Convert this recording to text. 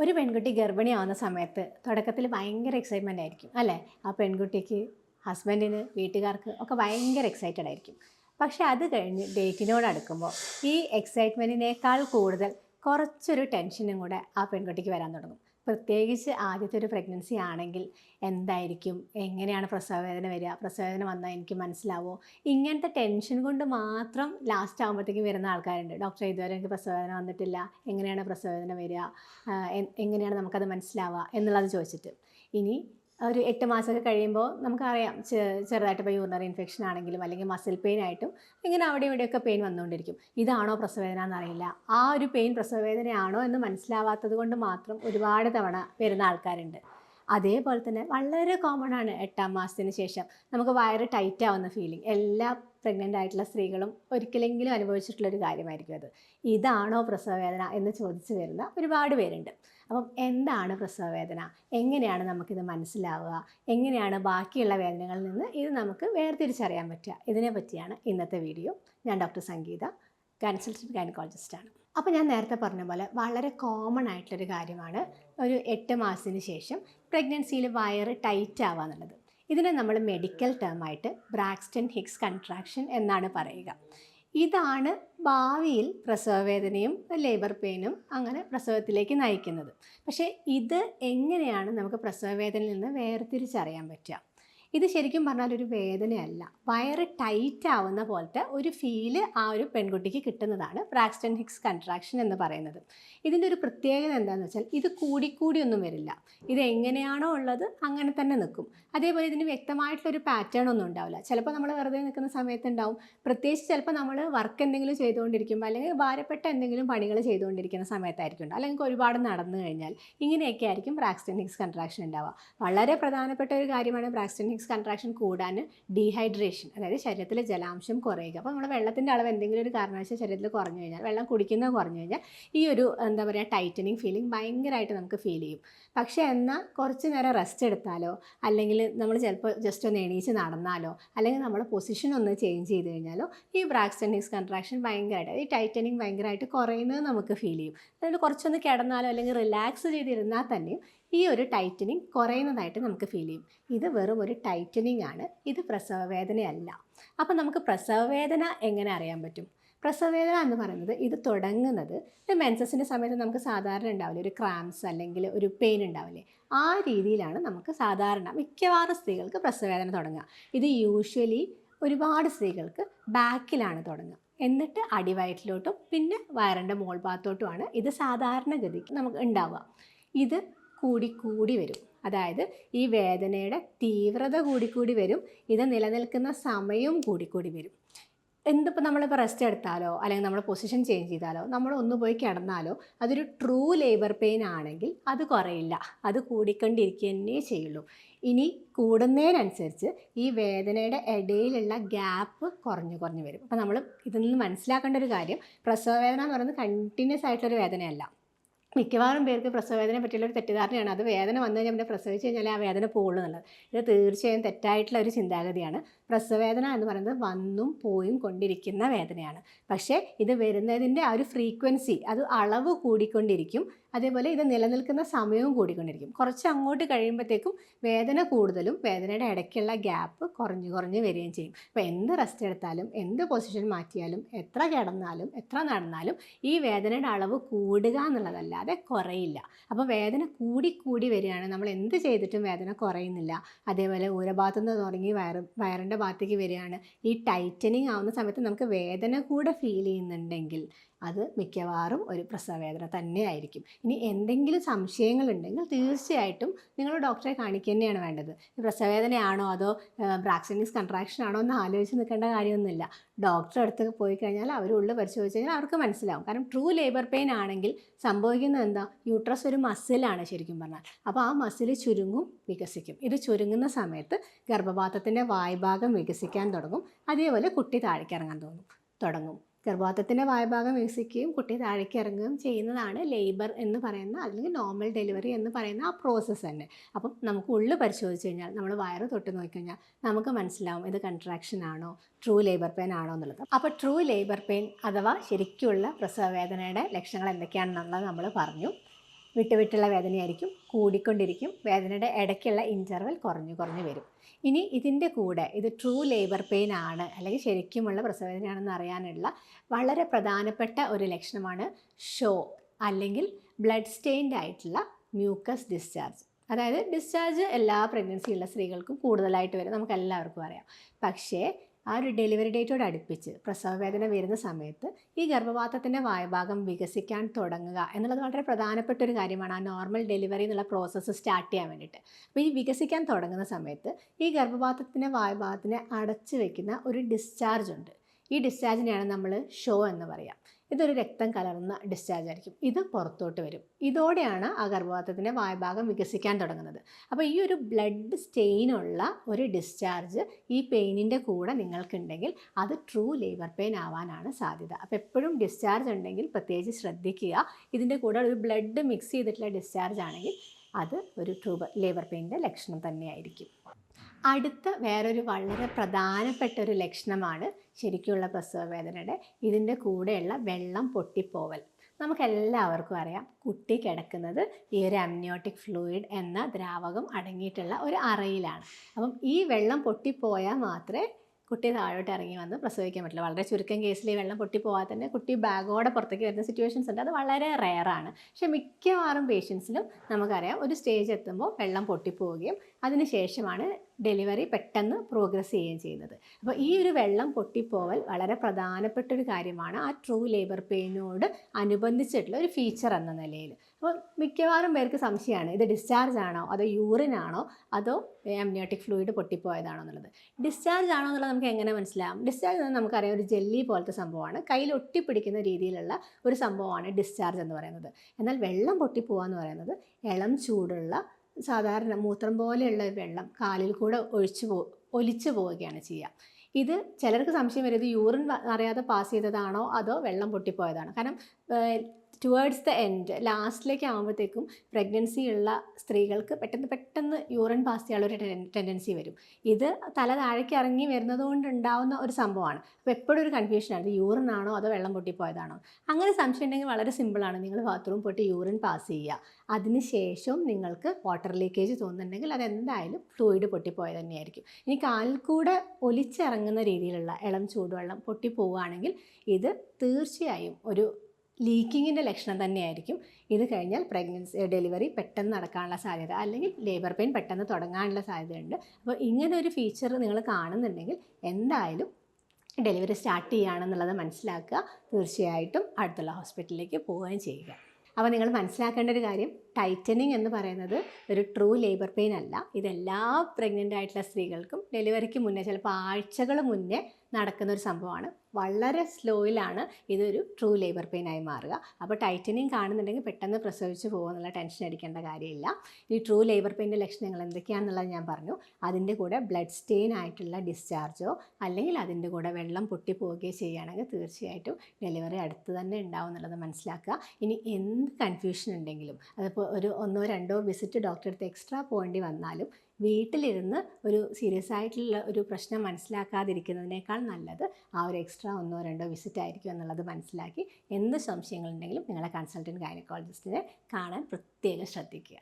ഒരു പെൺകുട്ടി ഗർഭിണിയാവുന്ന സമയത്ത് തുടക്കത്തിൽ ഭയങ്കര എക്സൈറ്റ്മെന്റ് ആയിരിക്കും അല്ലേ? ആ പെൺകുട്ടിക്ക് ഹസ്ബൻഡിന് വീട്ടുകാർക്ക് ഒക്കെ ഭയങ്കര എക്സൈറ്റഡ് ആയിരിക്കും. പക്ഷെ അത് കഴിഞ്ഞ് ഡേറ്റിനോട് അടുക്കുമ്പോൾ ഈ എക്സൈറ്റ്മെന്റിനേക്കാൾ കൂടുതൽ കുറച്ചൊരു ടെൻഷനും കൂടെ ആ പെൺകുട്ടിക്ക് വരാൻ തുടങ്ങും. പ്രത്യേകിച്ച് ആദ്യത്തെ ഒരു പ്രഗ്നൻസി ആണെങ്കിൽ എന്തായിരിക്കും? എങ്ങനെയാണ് പ്രസവവേദന വരിക? പ്രസവവേദന വന്നാൽ എനിക്ക് മനസ്സിലാവോ? ഇങ്ങനത്തെ ടെൻഷൻ കൊണ്ട് മാത്രം ലാസ്റ്റ് ആകുമ്പോഴത്തേക്കും വരുന്ന ആൾക്കാരുണ്ട്. ഡോക്ടർ ഇതുവരെ എനിക്ക് പ്രസവവേദന വന്നിട്ടില്ല. എങ്ങനെയാണ് പ്രസവവേദന വരിക? എങ്ങനെയാണ് നമുക്കത് മനസ്സിലാവുക? എന്നുള്ളത് ചോദിച്ചിട്ട്. ഇനി ഒരു എട്ട് മാസമൊക്കെ കഴിയുമ്പോൾ നമുക്കറിയാം ചെറുതായിട്ട് ഇപ്പോൾ യൂറിനറി ഇൻഫെക്ഷൻ ആണെങ്കിലും അല്ലെങ്കിൽ മസിൽ പെയിൻ ആയിട്ടും ഇങ്ങനെ അവിടെ ഇവിടെയൊക്കെ പെയിൻ വന്നുകൊണ്ടിരിക്കും. ഇതാണോ പ്രസവവേദന എന്നറിയില്ല. ആ ഒരു പെയിൻ പ്രസവവേദനയാണോ എന്ന് മനസ്സിലാവാത്തത് കൊണ്ട് മാത്രം ഒരുപാട് തവണ വരുന്ന ആൾക്കാരുണ്ട്. അതേപോലെ തന്നെ വളരെ കോമൺ ആണ് എട്ടാം മാസത്തിന് ശേഷം നമുക്ക് വയറ് ടൈറ്റ് ആവുന്ന ഫീലിംഗ് എല്ലാ പ്രഗ്നന്റ് ആയിട്ടുള്ള സ്ത്രീകളും ഒരിക്കലെങ്കിലും അനുഭവിച്ചിട്ടുള്ളൊരു കാര്യമായിരിക്കും അത്. ഇതാണോ പ്രസവവേദന എന്ന് ചോദിച്ചു വരുന്ന ഒരുപാട് പേരുണ്ട്. അപ്പം എന്താണ് പ്രസവ വേദന എങ്ങനെയാണ് നമുക്കിത് മനസ്സിലാവുക? എങ്ങനെയാണ് ബാക്കിയുള്ള വേദനകളിൽ നിന്ന് ഇത് നമുക്ക് വേർതിരിച്ചറിയാൻ പറ്റുക? ഇതിനെ പറ്റിയാണ് ഇന്നത്തെ വീഡിയോ. ഞാൻ ഡോക്ടർ സംഗീത കൺസൾട്ടന്റ് ഗൈനക്കോളജിസ്റ്റാണ് അപ്പോൾ ഞാൻ നേരത്തെ പറഞ്ഞ പോലെ വളരെ കോമൺ ആയിട്ടുള്ളൊരു കാര്യമാണ് ഒരു എട്ട് മാസത്തിന് ശേഷം പ്രഗ്നൻസിയിൽ വയറ് ടൈറ്റ് ആവുക എന്നുള്ളത്. ഇതിനെ നമ്മൾ മെഡിക്കൽ ടേമായിട്ട് ബ്രാക്സ്റ്റൺ ഹിക്സ് കൺട്രാക്ഷൻ എന്നാണ് പറയുക. ഇതാണ് ഭാവിയിൽ പ്രസവവേദനയും ലേബർ പെയിനും അങ്ങനെ പ്രസവത്തിലേക്ക് നയിക്കുന്നത്. പക്ഷേ ഇത് എങ്ങനെയാണ് നമുക്ക് പ്രസവവേദനയിൽ നിന്ന് വേർതിരിച്ചറിയാൻ പറ്റുക? ഇത് ശരിക്കും പറഞ്ഞാൽ ഒരു വേദനയല്ല. വയറ് ടൈറ്റ് ആവുന്ന പോലത്തെ ഒരു ഫീൽ ആ ഒരു പെൺകുട്ടിക്ക് കിട്ടുന്നതാണ് ബ്രാക്സ്റ്റൺ ഹിക്സ് കൺട്രാക്ഷൻ എന്ന് പറയുന്നത്. ഇതിന്റെ ഒരു പ്രത്യേകത എന്താണെന്ന് വെച്ചാൽ ഇത് കൂടിക്കൂടി ഒന്നും വരില്ല. ഇത് എങ്ങനെയാണോ ഉള്ളത് അങ്ങനെ തന്നെ നിൽക്കും. അതേപോലെ ഇതിന് വ്യക്തമായിട്ടുള്ളൊരു പാറ്റേൺ ഒന്നും ഉണ്ടാവില്ല. ചിലപ്പോൾ നമ്മൾ വെറുതെ നിൽക്കുന്ന സമയത്ത് ഉണ്ടാവും പ്രത്യേകിച്ച് ചിലപ്പോൾ നമ്മൾ വർക്ക് എന്തെങ്കിലും ചെയ്തുകൊണ്ടിരിക്കുമ്പോൾ അല്ലെങ്കിൽ ഭാരപ്പെട്ട എന്തെങ്കിലും പണികൾ ചെയ്തുകൊണ്ടിരിക്കുന്ന സമയത്തായിരിക്കും. അല്ലെങ്കിൽ ഒരുപാട് നടന്നു കഴിഞ്ഞാൽ ഇങ്ങനെയൊക്കെ ആയിരിക്കും ബ്രാക്സ്റ്റൺ ഹിക്സ് കൺട്രാക്ഷൻ ഉണ്ടാവുക. വളരെ പ്രധാനപ്പെട്ട ഒരു കാര്യമാണ് ബ്രാക്സ്റ്റൺ ഹിക്സ് കൺട്രാക്ഷൻ കൂടാൻ ഡീഹൈഡ്രേഷൻ അതായത് ശരീരത്തിലെ ജലാംശം കുറയുക. അപ്പോൾ നമ്മുടെ വെള്ളത്തിന്റെ അളവ് എന്തെങ്കിലും ഒരു കാരണവശാൽ ശരീരത്തിൽ കുറഞ്ഞു കഴിഞ്ഞാൽ വെള്ളം കുടിക്കുന്നത് കുറഞ്ഞു കഴിഞ്ഞാൽ ഈ ഒരു എന്താ പറയുക ടൈറ്റനിങ് ഫീലിംഗ് ഭയങ്കരമായിട്ട് നമുക്ക് ഫീൽ ചെയ്യും. പക്ഷേ എന്നാൽ കുറച്ച് നേരം റെസ്റ്റ് എടുത്താലോ അല്ലെങ്കിൽ നമ്മൾ ചിലപ്പോൾ ജസ്റ്റ് ഒന്ന് എണീച്ച് നടന്നാലോ അല്ലെങ്കിൽ നമ്മുടെ പൊസിഷൻ ഒന്ന് ചേഞ്ച് ചെയ്ത് കഴിഞ്ഞാലോ ഈ ബ്രാക്സ്റ്റൺ ഹിക്സ് കൺട്രാക്ഷൻ ഭയങ്കരമായിട്ട് ഈ ടൈറ്റനിങ് ഭയങ്കരമായിട്ട് കുറയുന്നത് നമുക്ക് ഫീൽ ചെയ്യും. അതായത് കുറച്ചൊന്ന് കിടന്നാലോ അല്ലെങ്കിൽ റിലാക്സ് ചെയ്തിരുന്നാൽ തന്നെയും ഈ ഒരു ടൈറ്റനിങ് കുറയുന്നതായിട്ട് നമുക്ക് ഫീൽ ചെയ്യും. ഇത് വെറും ഒരു ടൈറ്റനിങ് ആണ്. ഇത് പ്രസവ വേദനയല്ല അപ്പം നമുക്ക് പ്രസവ വേദന എങ്ങനെ അറിയാൻ പറ്റും? പ്രസവ വേദന എന്ന് പറയുന്നത് ഇത് തുടങ്ങുന്നത് മെൻസസിന്റെ സമയത്ത് നമുക്ക് സാധാരണ ഉണ്ടാവില്ലേ? ഒരു ക്രാംസ് അല്ലെങ്കിൽ ഒരു പെയിൻ ഉണ്ടാവില്ലേ? ആ രീതിയിലാണ് നമുക്ക് സാധാരണ മിക്കവാറും സ്ത്രീകൾക്ക് പ്രസവവേദന തുടങ്ങുക. ഇത് യൂഷ്വലി ഒരുപാട് സ്ത്രീകൾക്ക് ബാക്കിലാണ് തുടങ്ങുക. എന്നിട്ട് അടിവയറ്റിലോട്ടും പിന്നെ വയറിന്റെ മോൾ ഭാഗത്തോട്ടുമാണ് ഇത് സാധാരണഗതിക്ക് നമുക്ക് ഉണ്ടാവുക. ഇത് കൂടി കൂടി വരും. അതായത് ഈ വേദനയുടെ തീവ്രത കൂടിക്കൂടി വരും ഇത് നിലനിൽക്കുന്ന സമയവും കൂടിക്കൂടി വരും. എന്തിപ്പോൾ നമ്മളിപ്പോൾ റെസ്റ്റ് എടുത്താലോ അല്ലെങ്കിൽ നമ്മൾ പൊസിഷൻ ചേഞ്ച് ചെയ്താലോ നമ്മൾ ഒന്ന് പോയി കിടന്നാലോ അതൊരു ട്രൂ ലേബർ പെയിൻ ആണെങ്കിൽ അത് കുറയില്ല. അത് കൂടിക്കൊണ്ടിരിക്കുക തന്നെ ചെയ്യുള്ളൂ. ഇനി കൂടുന്നതിനനുസരിച്ച് ഈ വേദനയുടെ ഇടയിലുള്ള ഗ്യാപ്പ് കുറഞ്ഞു കുറഞ്ഞു വരും. അപ്പോൾ നമ്മൾ ഇതിൽ നിന്ന് മനസ്സിലാക്കേണ്ട ഒരു കാര്യം പ്രസവ വേദന എന്ന് പറയുന്നത് കണ്ടിന്യൂസ് ആയിട്ടൊരു വേദനയല്ല. മിക്കവാറും പേർക്ക് പ്രസവവേദനയെ പറ്റിയുള്ള ഒരു തെറ്റിദ്ധാരണയാണ്. അത് വേദന വന്നു കഴിഞ്ഞാൽ പിന്നെ പ്രസവിച്ച് കഴിഞ്ഞാൽ ആ വേദന പോകുള്ളൂ എന്നുള്ളത്. ഇത് തീർച്ചയായും തെറ്റായിട്ടുള്ള ഒരു ചിന്താഗതിയാണ്. പ്രസവവേദന എന്ന് പറയുന്നത് വന്നും പോയും കൊണ്ടിരിക്കുന്ന വേദനയാണ്. പക്ഷേ ഇത് വരുന്നതിന്റെ ആ ഒരു ഫ്രീക്വൻസി അത് അളവ് കൂടിക്കൊണ്ടിരിക്കും. അതേപോലെ ഇത് നിലനിൽക്കുന്ന സമയവും കൂടിക്കൊണ്ടിരിക്കും. കുറച്ച് അങ്ങോട്ട് കഴിയുമ്പോഴത്തേക്കും വേദന കൂടുതലും വേദനയുടെ ഇടയ്ക്കുള്ള ഗ്യാപ്പ് കുറഞ്ഞു കുറഞ്ഞ് വരികയും ചെയ്യും. അപ്പോൾ എന്ത് റെസ്റ്റ് എടുത്താലും എന്ത് പൊസിഷൻ മാറ്റിയാലും എത്ര കിടന്നാലും എത്ര നടന്നാലും ഈ വേദനയുടെ അളവ് കൂടുക എന്നുള്ളതല്ലാതെ കുറയില്ല. അപ്പോൾ വേദന കൂടി കൂടി വരികയാണ്. നമ്മൾ എന്ത് ചെയ്തിട്ടും വേദന കുറയുന്നില്ല. അതേപോലെ ഊരഭാഗത്തു നിന്ന് തുടങ്ങി വയറ് വയറിന്റെ ഭാഗത്തേക്ക് വരികയാണ്. ഈ ടൈറ്റനിങ് ആവുന്ന സമയത്ത് നമുക്ക് വേദന കൂടെ ഫീൽ ചെയ്യുന്നുണ്ടെങ്കിൽ അത് മിക്കവാറും ഒരു പ്രസവവേദന തന്നെയായിരിക്കും. ഇനി എന്തെങ്കിലും സംശയങ്ങളുണ്ടെങ്കിൽ തീർച്ചയായിട്ടും നിങ്ങൾ ഡോക്ടറെ കാണിക്കുക തന്നെയാണ് വേണ്ടത്. പ്രസവവേദനയാണോ അതോ ബ്രാക്സിനിക്സ് കൺട്രാക്ഷൻ ആണോ എന്ന് ആലോചിച്ച് നിൽക്കേണ്ട കാര്യമൊന്നുമില്ല. ഡോക്ടറെ അടുത്ത് പോയി കഴിഞ്ഞാൽ അവർ ഉള്ളിൽ പരിശോധിച്ച് കഴിഞ്ഞാൽ അവർക്ക് മനസ്സിലാവും. കാരണം ട്രൂ ലേബർ പെയിൻ ആണെങ്കിൽ സംഭവിക്കുന്നത് എന്താ? യൂട്രസ് ഒരു മസിലാണ് ശരിക്കും പറഞ്ഞാൽ. അപ്പോൾ ആ മസിൽ ചുരുങ്ങും വികസിക്കും. ഇത് ചുരുങ്ങുന്ന സമയത്ത് ഗർഭപാത്രത്തിന്റെ വായ്ഭാഗം വികസിക്കാൻ തുടങ്ങും. അതേപോലെ കുട്ടി താഴേക്ക് ഇറങ്ങാൻ തോന്നും തുടങ്ങും. ഗർഭപാത്രത്തിന്റെ വായഭാഗം വികസിക്കുകയും കുട്ടി താഴേക്ക് ഇറങ്ങുകയും ചെയ്യുന്നതാണ് ലേബർ എന്ന് പറയുന്ന അല്ലെങ്കിൽ നോർമൽ ഡെലിവറി എന്ന് പറയുന്ന ആ പ്രോസസ്സ് തന്നെ. അപ്പം നമുക്ക് ഉള്ളു പരിശോധിച്ച് കഴിഞ്ഞാൽ നമ്മൾ വയറ് തൊട്ട് നോക്കിക്കഴിഞ്ഞാൽ നമുക്ക് മനസ്സിലാവും ഇത് കൺട്രാക്ഷൻ ആണോ ട്രൂ ലേബർ പെയിൻ ആണോ എന്നുള്ളത്. അപ്പോൾ ട്രൂ ലേബർ പെയിൻ അഥവാ ശരിക്കുള്ള പ്രസവവേദനയുടെ ലക്ഷണങ്ങൾ എന്തൊക്കെയാണെന്നുള്ളത് നമ്മൾ പറഞ്ഞു. വിട്ടുവിട്ടുള്ള വേദനയായിരിക്കും കൂടിക്കൊണ്ടിരിക്കും വേദനയുടെ ഇടയ്ക്കുള്ള ഇന്റർവൽ കുറഞ്ഞു കുറഞ്ഞു വരും. ഇനി ഇതിന്റെ കൂടെ ഇത് ട്രൂ ലേബർ പെയിൻ ആണ് അല്ലെങ്കിൽ ശരിക്കുമുള്ള പ്രസവേദനയാണെന്ന് അറിയാനുള്ള വളരെ പ്രധാനപ്പെട്ട ഒരു ലക്ഷണമാണ് ഷോ അല്ലെങ്കിൽ ബ്ലഡ് സ്റ്റെയിൻഡ് ആയിട്ടുള്ള മ്യൂക്കസ് ഡിസ്ചാർജ് അതായത് ഡിസ്ചാർജ് എല്ലാ പ്രഗ്നൻസിയുള്ള സ്ത്രീകൾക്കും കൂടുതലായിട്ട് വരും നമുക്ക് എല്ലാവർക്കും അറിയാം. പക്ഷേ ആ ഒരു ഡെലിവറി ഡേറ്റോട് അടുപ്പിച്ച് പ്രസവ വേദന വരുന്ന സമയത്ത് ഈ ഗർഭപാത്രത്തിന്റെ വായഭാഗം വികസിക്കാൻ തുടങ്ങുക എന്നുള്ളത് വളരെ പ്രധാനപ്പെട്ട ഒരു കാര്യമാണ്. ആ നോർമൽ ഡെലിവറി എന്നുള്ള പ്രോസസ്സ് സ്റ്റാർട്ട് ചെയ്യാൻ വേണ്ടിയിട്ട്. അപ്പോൾ ഈ വികസിക്കാൻ തുടങ്ങുന്ന സമയത്ത് ഈ ഗർഭപാത്രത്തിന്റെ വായഭാഗത്തിനെ അടച്ചു വയ്ക്കുന്ന ഒരു ഡിസ്ചാർജ് ഉണ്ട്. ഈ ഡിസ്ചാർജിനെയാണ് നമ്മൾ ഷോ എന്ന് പറയാം. ഇതൊരു രക്തം കലർന്ന ഡിസ്ചാർജ് ആയിരിക്കും. ഇത് പുറത്തോട്ട് വരും. ഇതോടെയാണ് ആ ഗർഭപാത്രത്തിന്റെ വായ്ഭാഗം വികസിക്കാൻ തുടങ്ങുന്നത്. അപ്പോൾ ഈ ഒരു ബ്ലഡ് സ്റ്റെയിനുള്ള ഒരു ഡിസ്ചാർജ് ഈ പെയിനിന്റെ കൂടെ നിങ്ങൾക്കുണ്ടെങ്കിൽ അത് ട്രൂ ലേബർ പെയിൻ ആവാനാണ് സാധ്യത. അപ്പോൾ എപ്പോഴും ഡിസ്ചാർജ് ഉണ്ടെങ്കിൽ പ്രത്യേകിച്ച് ശ്രദ്ധിക്കുക. ഇതിന്റെ കൂടെ ഒരു ബ്ലഡ് മിക്സ് ചെയ്തിട്ടുള്ള ഡിസ്ചാർജ് ആണെങ്കിൽ അത് ഒരു ട്യൂബർ ലേബർ പെയിന്റെ ലക്ഷണം തന്നെയായിരിക്കും. അടുത്ത വേറൊരു വളരെ പ്രധാനപ്പെട്ട ഒരു ലക്ഷണമാണ് ശരിക്കുള്ള പ്രസവ വേദനയുടെ ഇതിന്റെ കൂടെയുള്ള വെള്ളം പൊട്ടിപ്പോവൽ. നമുക്കെല്ലാവർക്കും അറിയാം കുട്ടി കിടക്കുന്നത് ഈ ഒരു അമ്നിയോട്ടിക് ഫ്ലൂയിഡ് എന്ന ദ്രാവകം അടങ്ങിയിട്ടുള്ള ഒരു അറയിലാണ്. അപ്പം ഈ വെള്ളം പൊട്ടിപ്പോയാൽ മാത്രമേ കുട്ടി താഴോട്ട് ഇറങ്ങി വന്ന് പ്രസവിക്കാൻ പറ്റില്ല. വളരെ ചുരുക്കം കേസിൽ ഈ വെള്ളം പൊട്ടിപ്പോകാതെ തന്നെ കുട്ടി ബാഗോടെ പുറത്തേക്ക് വരുന്ന സിറ്റുവേഷൻസ് ഉണ്ട്. അത് വളരെ റെയറാണ് പക്ഷേ മിക്കവാറും പേഷ്യൻസിലും നമുക്കറിയാം ഒരു സ്റ്റേജ് എത്തുമ്പോൾ വെള്ളം പൊട്ടിപ്പോവുകയും അതിനുശേഷമാണ് ഡെലിവറി പെട്ടെന്ന് പ്രോഗ്രസ് ചെയ്യുകയും ചെയ്യുന്നത്. അപ്പോൾ ഈ ഒരു വെള്ളം പൊട്ടിപ്പോവൽ വളരെ പ്രധാനപ്പെട്ട ഒരു കാര്യമാണ് ആ ട്രൂ ലേബർ പെയിനോട് അനുബന്ധിച്ചിട്ടുള്ള ഒരു ഫീച്ചർ എന്ന നിലയിൽ. അപ്പോൾ മിക്കവാറും പേർക്ക് സംശയമാണ് ഇത് ഡിസ്ചാർജ് ആണോ അതോ യൂറിൻ ആണോ അതോ അമ്നിയോട്ടിക് ഫ്ലൂയിഡ് പൊട്ടിപ്പോയതാണോ എന്നുള്ളത്. ഡിസ്ചാർജ് ആണോ എന്നുള്ളത് നമുക്ക് എങ്ങനെ മനസ്സിലാവും? ഡിസ്ചാർജ് എന്ന് നമുക്കറിയാം ഒരു ജെല്ലി പോലത്തെ സംഭവമാണ്. കയ്യിൽ ഒട്ടിപ്പിടിക്കുന്ന രീതിയിലുള്ള ഒരു സംഭവമാണ് ഡിസ്ചാർജ് എന്ന് പറയുന്നത്. എന്നാൽ വെള്ളം പൊട്ടിപ്പോവുക എന്ന് പറയുന്നത് ഇളം ചൂടുള്ള സാധാരണ മൂത്രം പോലെയുള്ള വെള്ളം കാലിൽ കൂടെ ഒഴിച്ചു പോ ഒലിച്ചു പോവുകയാണ് ചെയ്യുക. ഇത് ചിലർക്ക് സംശയം വരും ഇത് യൂറിൻ അറിയാതെ പാസ് ചെയ്തതാണോ അതോ വെള്ളം പൊട്ടിപ്പോയതാണോ? കാരണം ടുവേർഡ്സ് ദ എൻഡ് ലാസ്റ്റിലേക്ക് ആകുമ്പോഴത്തേക്കും പ്രഗ്നൻസി ഉള്ള സ്ത്രീകൾക്ക് പെട്ടെന്ന് പെട്ടെന്ന് യൂറിൻ പാസ് ചെയ്യാനുള്ള ഒരു ടെൻഡൻസി വരും. ഇത് തല താഴേക്ക് ഇറങ്ങി വരുന്നത് കൊണ്ടുണ്ടാവുന്ന ഒരു സംഭവമാണ്. അപ്പോൾ എപ്പോഴും ഒരു കൺഫ്യൂഷനാണ് ഇത് യൂറിൻ ആണോ അതോ വെള്ളം പൊട്ടിപ്പോയതാണോ? അങ്ങനെ സംശയം ഉണ്ടെങ്കിൽ വളരെ സിമ്പിളാണ് നിങ്ങൾ ബാത്റൂം പോയിട്ട് യൂറിൻ പാസ് ചെയ്യുക. അതിനുശേഷം നിങ്ങൾക്ക് വാട്ടർ ലീക്കേജ് തോന്നുന്നുണ്ടെങ്കിൽ അതെന്തായാലും ഫ്ലൂയിഡ് പൊട്ടിപ്പോയത് തന്നെയായിരിക്കും. ഇനി കാലിൽ കൂടെ ഒലിച്ചിറങ്ങുന്ന രീതിയിലുള്ള ഇളം ചൂടുവെള്ളം പൊട്ടിപ്പോവുകയാണെങ്കിൽ ഇത് തീർച്ചയായും ഒരു ലീക്കിങ്ങിന്റെ ലക്ഷണം തന്നെയായിരിക്കും. ഇത് കഴിഞ്ഞാൽ പ്രഗ്നൻസി ഡെലിവറി പെട്ടെന്ന് നടക്കാനുള്ള സാധ്യത അല്ലെങ്കിൽ ലേബർ പെയിൻ പെട്ടെന്ന് തുടങ്ങാനുള്ള സാധ്യതയുണ്ട്. അപ്പോൾ ഇങ്ങനെ ഒരു ഫീച്ചർ നിങ്ങൾ കാണുന്നുണ്ടെങ്കിൽ എന്തായാലും ഡെലിവറി സ്റ്റാർട്ട് ചെയ്യുകയാണെന്നുള്ളത് മനസ്സിലാക്കുക. തീർച്ചയായിട്ടും അടുത്തുള്ള ഹോസ്പിറ്റലിലേക്ക് പോവുകയും ചെയ്യുക. അപ്പോൾ നിങ്ങൾ മനസ്സിലാക്കേണ്ട ഒരു കാര്യം ടൈറ്റനിങ് എന്ന് പറയുന്നത് ഒരു ട്രൂ ലേബർ പെയിൻ അല്ല. ഇതെല്ലാ പ്രഗ്നന്റ് ആയിട്ടുള്ള സ്ത്രീകൾക്കും ഡെലിവറിക്ക് മുന്നേ ചിലപ്പോൾ ആഴ്ചകൾ മുന്നേ നടക്കുന്ന ഒരു സംഭവമാണ്. വളരെ സ്ലോയിലാണ് ഇതൊരു ട്രൂ ലേബർ പെയിൻ ആയി മാറുക. അപ്പോൾ ടൈറ്റനിങ് കാണുന്നുണ്ടെങ്കിൽ പെട്ടെന്ന് പ്രസവിച്ച് പോകുമെന്നുള്ള ടെൻഷൻ അടിക്കേണ്ട കാര്യമില്ല. ഈ ട്രൂ ലേബർ പെയിന്റെ ലക്ഷണങ്ങൾ എന്തൊക്കെയാണെന്നുള്ളത് ഞാൻ പറഞ്ഞു. അതിന്റെ കൂടെ ബ്ലഡ് സ്റ്റെയിൻ ആയിട്ടുള്ള ഡിസ്ചാർജോ അല്ലെങ്കിൽ അതിന്റെ കൂടെ വെള്ളം പൊട്ടിപ്പോവുകയോ ചെയ്യുകയാണെങ്കിൽ തീർച്ചയായിട്ടും ഡെലിവറി അടുത്ത് തന്നെ ഉണ്ടാവും എന്നുള്ളത് മനസ്സിലാക്കുക. ഇനി എന്ത് കൺഫ്യൂഷൻ ഉണ്ടെങ്കിലും അതിപ്പോൾ ഒരു ഒന്നോ രണ്ടോ വിസിറ്റ് ഡോക്ടറെ അടുത്ത് എക്സ്ട്രാ പോകേണ്ടി വന്നാലും വീട്ടിലിരുന്ന് ഒരു സീരിയസ് ആയിട്ടുള്ള ഒരു പ്രശ്നം മനസ്സിലാക്കാതിരിക്കുന്നതിനേക്കാൾ നല്ലത് ആ ഒരു എക്സ്ട്രാ ഒന്നോ രണ്ടോ വിസിറ്റ് ആയിരിക്കും എന്നുള്ളത് മനസ്സിലാക്കി എന്ത് സംശയങ്ങളുണ്ടെങ്കിലും നിങ്ങളെ കൺസൾട്ടന്റ് ഗൈനക്കോളജിസ്റ്റിനെ കാണാൻ പ്രത്യേകം ശ്രദ്ധിക്കുക.